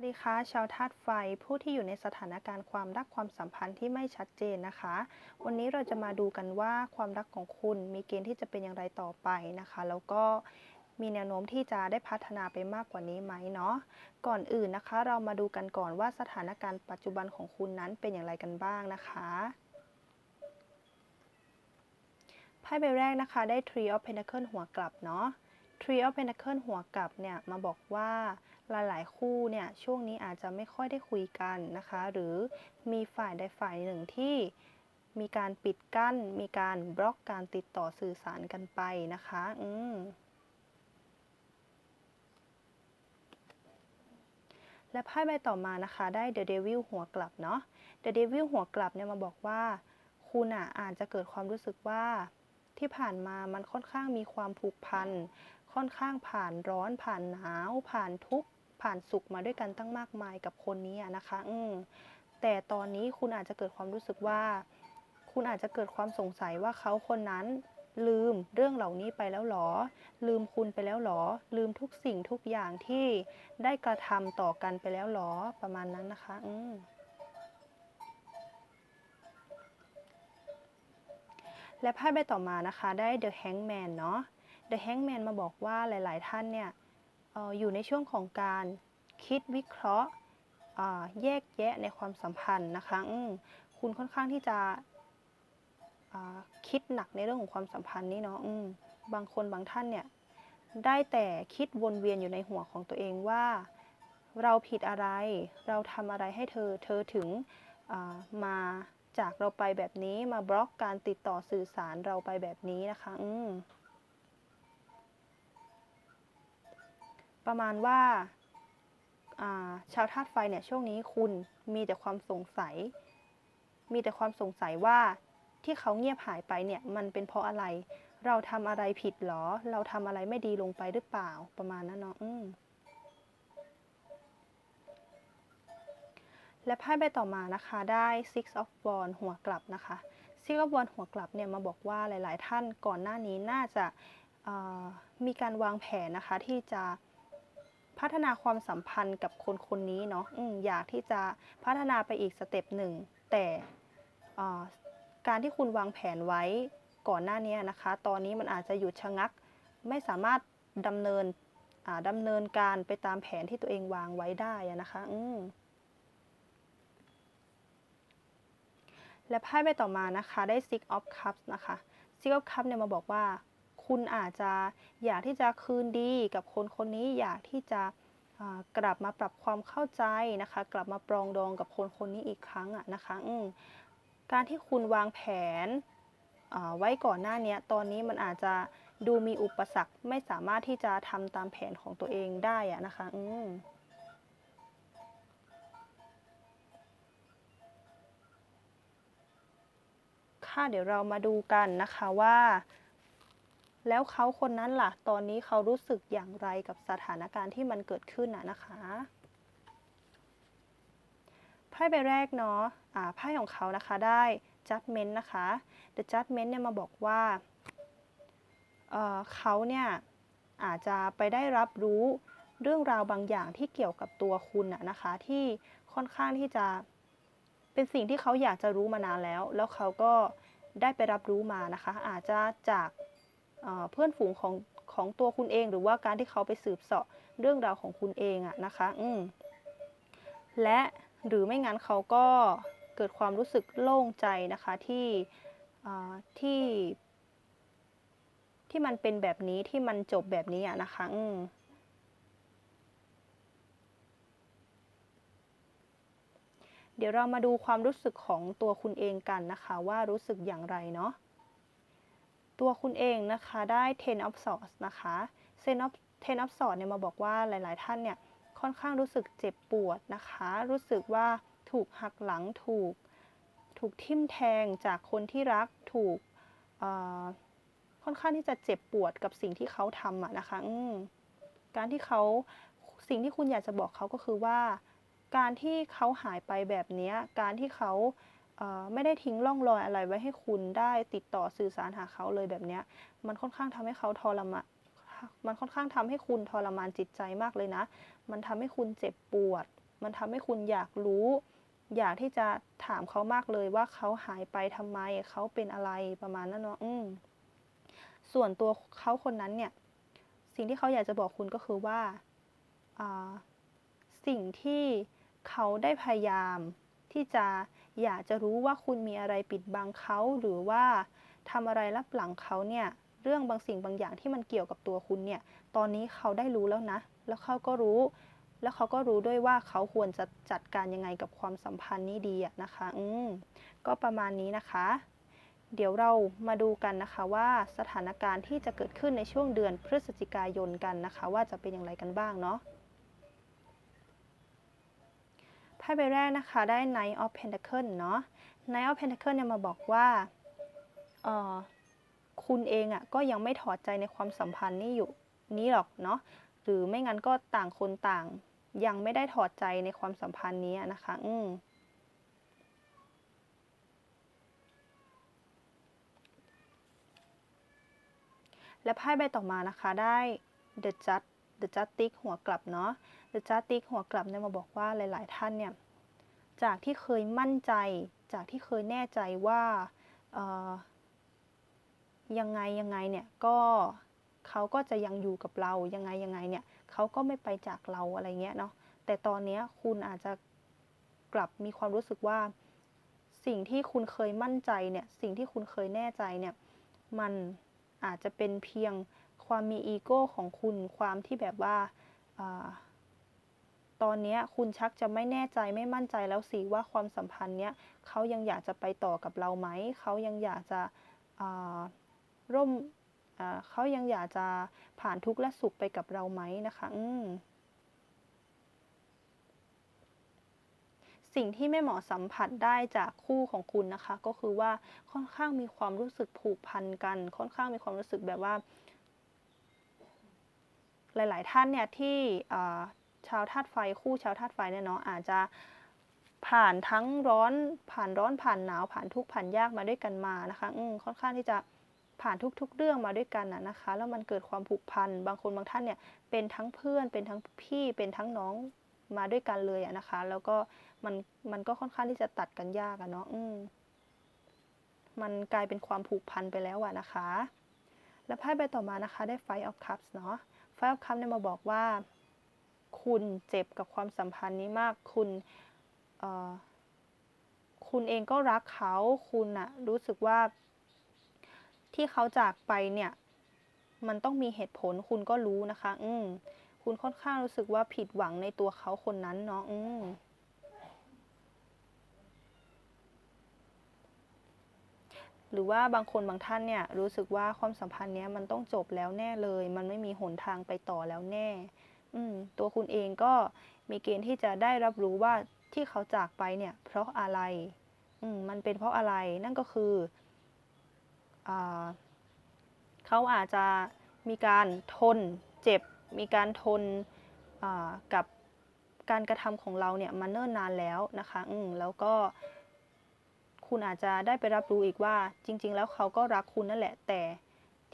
วัสดีค่ะชาวธาตุไฟผู้ที่อยู่ในสถานการณ์ความรักความสัมพันธ์ที่ไม่ชัดเจนนะคะ วันนี้เราจะมาดูกันว่าความรักของคุณมีเกณฑ์ที่จะเป็นอย่างไรต่อไปนะคะ แล้วก็มีแนวโน้มที่จะได้พัฒนาไปมากกว่านี้ไหมเนาะก่อนอื่นนะคะ เรามาดูกันก่อนว่าสถานการณ์ปัจจุบันของคุณนั้นเป็นอย่างไรกันบ้างนะคะไพ่ใบแรกนะคะได้ Tree of Pentacles หัวกลับเนาะ Tree of Pentacles หัวกลับเนี่ยมาบอกว่า หลายๆ คู่เนี่ยช่วงนี้อาจจะไม่ค่อยได้คุยกันนะคะ หรือมีฝ่ายใดฝ่ายหนึ่งที่มีการปิดกั้น มีการบล็อกการติดต่อสื่อสารกันไปนะคะ อืมและไพ่ใบต่อมานะคะ ได้ The Devil หัวกลับเนาะ The Devil หัวกลับเนี่ยมาบอกว่า คุณอะอาจจะเกิดความรู้สึกว่าที่ผ่านมามันค่อนข้างมีความผูกพัน ค่อนข้างผ่านร้อนผ่านหนาว ผ่านทุกข์ ผ่านสุขมาด้วยกันตั้งมากมายกับคนนี้นะคะ อืมแต่ตอนนี้คุณอาจจะเกิดความรู้สึกว่า คุณอาจจะเกิดความสงสัยว่าเขาคนนั้นลืมเรื่องเหล่านี้ไปแล้วหรอ ลืมคุณไปแล้วหรอ ลืมทุกสิ่งทุกอย่างที่ได้กระทำต่อกันไปแล้วหรอ ประมาณนั้นนะคะ อืมและไพ่ใบต่อมานะคะ ได้ The Hangman เนาะ The Hangman มาบอกว่าหลาย ๆ ท่านเนี่ย อยู่ในช่วงของการคิดวิเคราะห์แยกแยะในความสัมพันธ์นะคะคุณค่อนข้างที่จะคิดหนักในเรื่องของความสัมพันธ์นี้เนาะบางคนบางท่านเนี่ยได้แต่คิดวนเวียนอยู่ในหัวของตัวเองว่า เราผิดอะไร เราทำอะไรให้เธอ เธอถึงมาจากเราไปแบบนี้มาบล็อกการติดต่อสื่อสารเราไปแบบนี้นะคะ อืม ประมาณว่าชาวธาตุไฟเนี่ยช่วงนี้คุณมีแต่ความสงสัย มีแต่ความสงสัยว่าที่เขาเงียบหายไปเนี่ยมันเป็นเพราะอะไร เราทำอะไรผิดหรอ เราทำอะไรไม่ดีลงไปหรือเปล่าประมาณนั้นเนาะและไพ่ใบต่อมานะคะได้ Six of Wands หัวกลับนะคะ Six of Wands หัวกลับเนี่ยมาบอกว่าหลาย ๆ ท่านก่อนหน้านี้น่าจะมีการวางแผนนะคะที่จะ พัฒนาความสัมพันธ์กับคนคนนี้เนาะออยากที่จะพัฒนาไปอีกสเต็ปหนึ่ง แต่การที่คุณวางแผนไว้ก่อนหน้านี้นะคะ ตอนนี้มันอาจจะหยุดชะงัก ไม่สามารถดำเนินดำเนินการไปตามแผนที่ตัวเองวางไว้ได้นะคะอืและไพ่ใบต่อมานะคะได้ Six of Cups นะคะ Six of Cups เนี่ยมาบอกว่า คุณอาจจะอยากที่จะคืนดีกับคนคนนี้อยากที่จะกลับมาปรับความเข้าใจนะคะ กลับมาปรองดองกับคนคนนี้อีกครั้งอะนะคะการที่คุณวางแผนไว้ก่อนหน้านี้ตอนนี้มันอาจจะดูมีอุปสรรคไม่สามารถที่จะทำตามแผนของตัวเองได้อะนะคะอืมค่ะเดี๋ยวเรามาดูกันนะคะว่า แล้วเขาคนนั้นล่ะ ตอนนี้เขารู้สึกอย่างไรกับสถานการณ์ที่มันเกิดขึ้นนะนะคะไพ่ใบแรกเนาะะไพ่ของเขานะคะได้ judgment นะคะ the judgment เนี่ยมาบอกว่าเเขาเนี่ยอาจจะไปได้รับรู้เรื่องราวบางอย่างที่เกี่ยวกับตัวคุณนะคะ ที่ค่อนข้างที่จะเป็นสิ่งที่เขาอยากจะรู้มานานแล้ว แล้วเขาก็ได้ไปรับรู้มานะคะ อาจจะจาก เพื่อนฝูงของของตัวคุณเองหรือว่าการที่เขาไปสืบเสาะเรื่องราวของคุณเองอะนะคะ อืมและหรือไม่งั้นเขาก็เกิดความรู้สึกโล่งใจนะคะที่ที่ที่มันเป็นแบบนี้ที่มันจบแบบนี้อะนะคะอืมเดี๋ยวเรามาดูความรู้สึกของตัวคุณเองกันนะคะ ว่ารู้สึกอย่างไรเนาะ ตัวคุณเองนะคะได้ ten of swords นะคะ ten of ten of swords เนี่ยมาบอกว่าหลาย ๆ ท่านเนี่ยค่อนข้างรู้สึกเจ็บปวดนะคะ รู้สึกว่าถูกหักหลังถูก ถูกทิ่มแทงจากคนที่รักถูกค่อนข้างที่จะเจ็บปวดกับสิ่งที่เขาทำอะนะคะการที่เขาสิ่งที่คุณอยากจะบอกเขาก็คือว่า การที่เขาหายไปแบบนี้การที่เขา ไม่ได้ทิ้งร่องรอยอะไรไว้ให้คุณได้ติดต่อสื่อสารหาเขาเลยแบบนี้มันค่อนข้างทำให้เขาทรมานมันค่อนข้างทำให้คุณทรมานจิตใจมากเลยนะ มันทำให้คุณเจ็บปวด มันทำให้คุณอยากรู้ อยากที่จะถามเขามากเลยว่าเขาหายไปทำไม เขาเป็นอะไรประมาณนั้นเนาะอืมส่วนตัวเขาคนนั้นเนี่ย สิ่งที่เขาอยากจะบอกคุณก็คือว่า สิ่งที่เขาได้พยายามที่จะ อยากจะรู้ว่าคุณมีอะไรปิดบังเขาหรือว่าทำอะไรลับหลังเขาเนี่ยเรื่องบางสิ่งบางอย่างที่มันเกี่ยวกับตัวคุณเนี่ยตอนนี้เขาได้รู้แล้วนะ แล้วเขาก็รู้ แล้วเขาก็รู้ด้วยว่าเขาควรจะจัดการยังไงกับความสัมพันธ์นี้ดีอะนะคะ อืมก็ประมาณนี้นะคะ เดี๋ยวเรามาดูกันนะคะว่าสถานการณ์ที่จะเกิดขึ้นในช่วงเดือนพฤศจิกายนกันนะคะ ว่าจะเป็นอย่างไรกันบ้างเนาะ พ่ใบแรกนะคะได้ Knight of Pentacle เนาะ Knight of Pentacle เนี่ยมาบอกว่าเออคุณเองอะ่ะก็ยังไม่ถอดใจในความสัมพันธ์นี้อยู่นี้หรอกเนาะหรือไม่งั้นก็ต่างคนต่าง ยังไม่ได้ถอดใจในความสัมพันธ์นี้นะคะ อืมและไพ่ใบต่อมานะคะได้ The Judge The Justice หัวกลับเนาะ The Justice หัวกลับเนี่ยมาบอกว่าหลาย ๆ ท่านเนี่ยจากที่เคยมั่นใจ จากที่เคยแน่ใจว่าเอ่อยังไงยังไงเนี่ยก็เขาก็จะยังอยู่กับเรายังไงยังไงเนี่ยเขาก็ไม่ไปจากเราอะไรเงี้ยเนาะแต่ตอนเนี้ยคุณอาจจะกลับมีความรู้สึกว่า สิ่งที่คุณเคยมั่นใจเนี่ยสิ่งที่คุณเคยแน่ใจเนี่ยมันอาจจะเป็นเพียงความมีอีโก้ของคุณความที่แบบว่าอา ตอนนี้คุณชักจะไม่แน่ใจไม่มั่นใจแล้วสิว่าความสัมพันธ์เนี้ยเขายังอยากจะไปต่อกับเราไหม เขายังอยากจะร่มเขายังอยากจะผ่านทุกข์และสุขไปกับเราไหมนะคะอืมสิ่งที่ไม่เหมาะสัมผัสได้จากคู่ของคุณนะคะ ก็คือว่าค่อนข้างมีความรู้สึกผูกพันกัน ค่อนข้างมีความรู้สึกแบบว่า หลาย ๆ ท่านเนี่ยที่ ชาวธาตุไฟคู่ชาวธาตุไฟเนี่ยเนาะอาจจะผ่านทั้งร้อนผ่านร้อนผ่านหนาวผ่านทุกผ่านยากมาด้วยกันมานะคะอืมค่อนข้างที่จะผ่านทุกๆ เรื่องมาด้วยกันนะนะคะ แล้วมันเกิดความผูกพันบางคนบางท่านเนี่ยเป็นทั้งเพื่อนเป็นทั้งพี่เป็นทั้งน้องมาด้วยกันเลยอะนะคะ แล้วก็มันมันก็ค่อนข้างที่จะตัดกันยากอะเนาะอืมมันกลายเป็นความผูกพันไปแล้วอะนะคะ แล้วไพ่ใบต่อมานะคะ ได้ Five of Cups เนาะ Five of Cups เนี่ยมาบอกว่า คุณเจ็บกับความสัมพันธ์นี้มาก คุณคุณเองก็รักเขา คุณอะรู้สึกว่า ที่เขาจากไปเนี่ย มันต้องมีเหตุผล คุณก็รู้นะคะ อืมคุณค่อนข้างรู้สึกว่าผิดหวังในตัวเขาคนนั้นเนาะ อืมหรือว่าบางคนบางท่านเนี่ยรู้สึกว่าความสัมพันธ์เนี้ยมันต้องจบแล้วแน่เลย มันไม่มีหนทางไปต่อแล้วแน่ อืมตัวคุณเองก็มีเกณฑ์ที่จะได้รับรู้ว่าที่เขาจากไปเนี่ย เพราะอะไร อืมมันเป็นเพราะอะไรนั่นก็คืออเขาอาจจะมีการทนเจ็บ มีการทนกับการกระทำของเราเนี่ยมาเนิ่นนานแล้วนะคะ อืมแล้วก็ คุณอาจจะได้ไปรับรู้อีกว่า จริง ๆ แล้วเขาก็รักคุณนั่นแหละแต่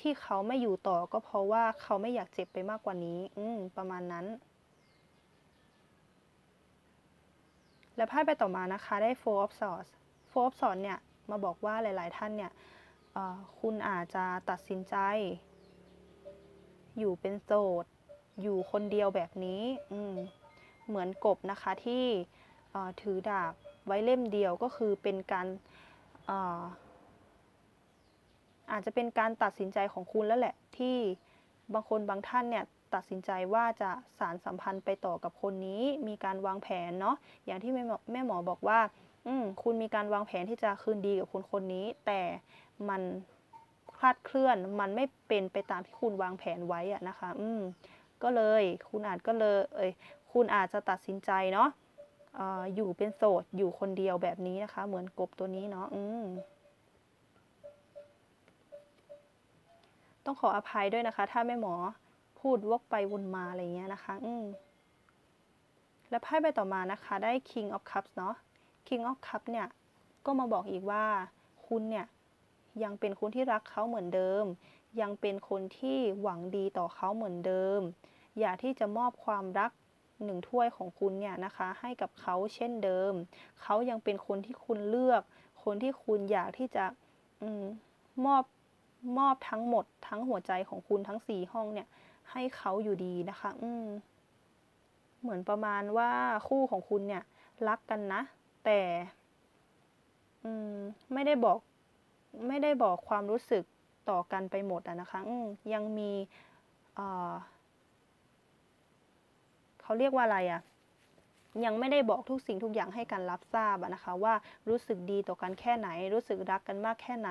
ที่เขาไม่อยู่ต่อก็เพราะว่าเขาไม่อยากเจ็บไปมากกว่านี้ อืม ประมาณนั้น และไพ่ไปต่อมานะคะได้ Four of Swords Four of Swords เนี่ย มาบอกว่าหลาย ๆ ท่านเนี่ยคุณอาจจะตัดสินใจ อยู่เป็นโสดอยู่คนเดียวแบบนี้ อืม เหมือนกบนะคะที่ถือดาบไว้เล่มเดียวก็คือเป็นการ อาจจะเป็นการตัดสินใจของคุณแล้วแหละ ที่บางคนบางท่านเนี่ยตัดสินใจว่าจะสารสัมพันธ์ไปต่อกับคนนี้ มีการวางแผนเนาะอย่างที่แม่หมอแม่หมอบอกว่า อืมคุณมีการวางแผนที่จะคืนดีกับคนคนนี้ แต่มันคลาดเคลื่อนมันไม่เป็นไปตามที่คุณวางแผนไว้อะนะคะ อืมก็เลยคุณอาจก็เลยเอ้ยคุณอาจจะตัดสินใจเนาะอยู่เป็นโสดอยู่คนเดียวแบบนี้นะคะ เหมือนกบตัวนี้เนาะอืม ต้องขออภัยด้วยนะคะ ถ้าแม่หมอพูดวกไปวนมาอะไรเงี้ยนะคะ อืมและไพ่ใบต่อมานะคะ ได้ King of Cups เนาะ King of Cups เนี่ย ก็มาบอกอีกว่า คุณเนี่ย ยังเป็นคนที่รักเขาเหมือนเดิม ยังเป็นคนที่หวังดีต่อเขาเหมือนเดิม อยากที่จะมอบความรักหนึ่งถ้วยของคุณเนี่ยนะคะ ให้กับเขาเช่นเดิม เขายังเป็นคนที่คุณเลือก คนที่คุณอยากที่จะอมมอบ มอบทั้งหมดทั้งหัวใจของคุณทั้งสี่ห้องเนี่ย ให้เขาอยู่ดีนะคะ อืม เหมือนประมาณว่าคู่ของคุณเนี่ย รักกันนะ แต่ อืม ไม่ได้บอก ไม่ได้บอกความรู้สึกต่อกันไปหมดอะนะคะ อืมยังมี เอ่อเขาเรียกว่าอะไรอะ ยังไม่ได้บอกทุกสิ่งทุกอย่างให้กันรับทราบนะคะว่ารู้สึกดีต่อกันแค่ไหน รู้สึกรักกันมากแค่ไหน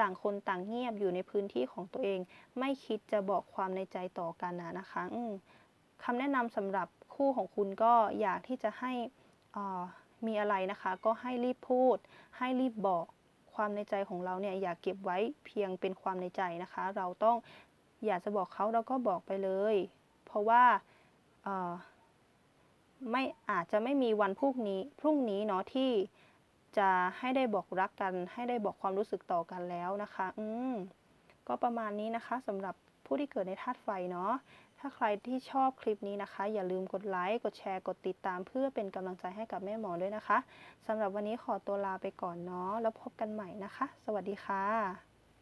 ต่างคนต่างเงียบอยู่ในพื้นที่ของตัวเอง ไม่คิดจะบอกความในใจต่อกันนะนะคะคำแนะนำสำหรับคู่ของคุณก็อยากที่จะให้มีอะไรนะคะ ก็ให้รีบพูด ให้รีบบอกความในใจของเราเนี่ยอย่าเก็บไว้เพียงเป็นความในใจนะคะ เราต้องอยากจะบอกเขาเราก็บอกไปเลย เพราะว่า ไม่อาจจะไม่มีวันพรุ่งนี้พรุ่งนี้เนาะที่จะให้ได้บอกรักกัน ให้ได้บอกความรู้สึกต่อกันแล้วนะคะ อืมก็ประมาณนี้นะคะสำหรับผู้ที่เกิดในธาตุไฟเนาะถ้าใครที่ชอบคลิปนี้นะคะ อย่าลืมกดไลค์กดแชร์กดติดตาม เพื่อเป็นกำลังใจให้กับแม่หมอด้วยนะคะสำหรับวันนี้ขอตัวลาไปก่อนเนาะแล้วพบกันใหม่นะคะ สวัสดีค่ะ